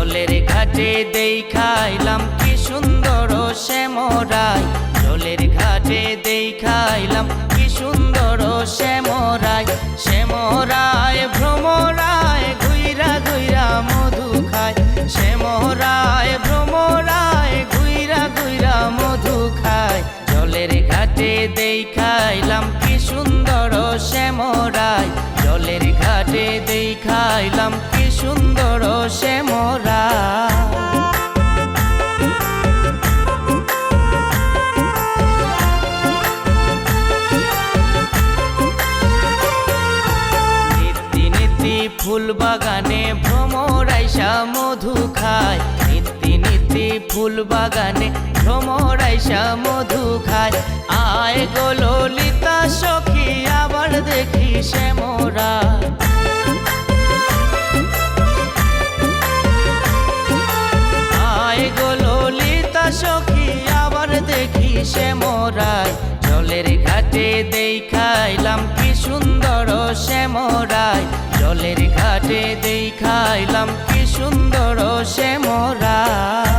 জলের ঘাটে দেই খাইলাম কি সুন্দর শ্যামরাই। জলের ঘাটে দেই খাইলাম কি সুন্দর শ্যামরাই। শ্যামরায় ভ্রমরায় ঘুইরা ঘুইরা মধু খায়। শ্যামরায় ভ্রমরায় ঘুইরা ঘুইরা মধু খায়। জলের ঘাটে দেই খাইলাম কি সুন্দর শ্যামরাই। জলের ঘাটে দেই খাইলাম কি সুন্দর শ্যামরাই। ফুল বাগানে ভ্রমরাইসা মধু খায়। নিত্যি নিত্যি ফুল বাগানে ভ্রমরাইসা মধু খায়। আয় গো ললিতা সখী, আবার দেখি শ্যামরা আয় গো ললিতা সখী, আবার দেখি শ্যামরায় জলের ঘাটে দেই খাইলাম কি সুন্দর শ্যামরায় জলের ঘাটে দেই খাইলাম কি সুন্দর শ্যামরায়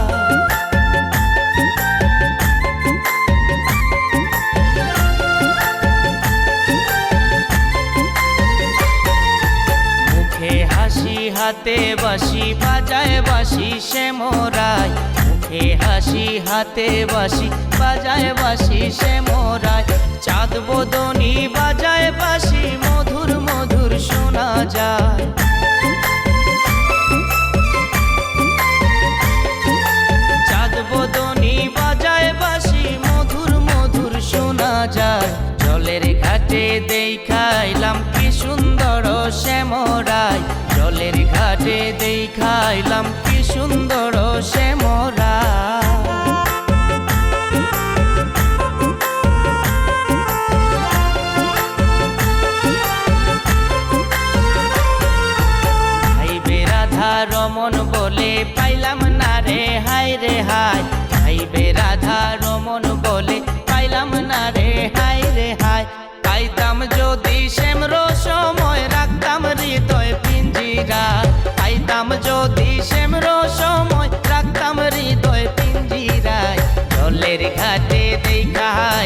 মুখে হাসি, হাতে বাসি বাজায় বাসি সে শ্যামরায় মুখে হাসি, হাতে বাসি বাজায় বাসি সে শ্যামরায় চাঁদ বদনি ঘাটে দেই খাইলাম, কি সুন্দর শ্যামরায় জলের ঘাটে দেই খাইলাম, কি সুন্দর শ্যামরায় রমন বলে পাইলাম যদি শ্যামর সময়, রাখতাম হৃদয় পিঞ্জিরা। পাইতাম যদি শ্যামর সময়, রাখতাম হৃদয় পিঞ্জিরায়। জলের ঘাটে দেখাইলাম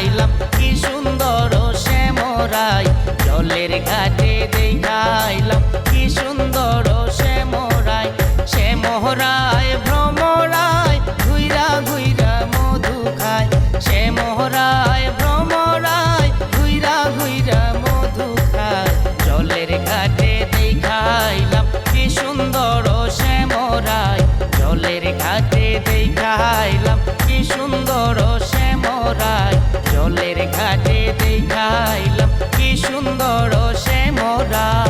দেখাইলাম কি সুন্দর সে মোরা।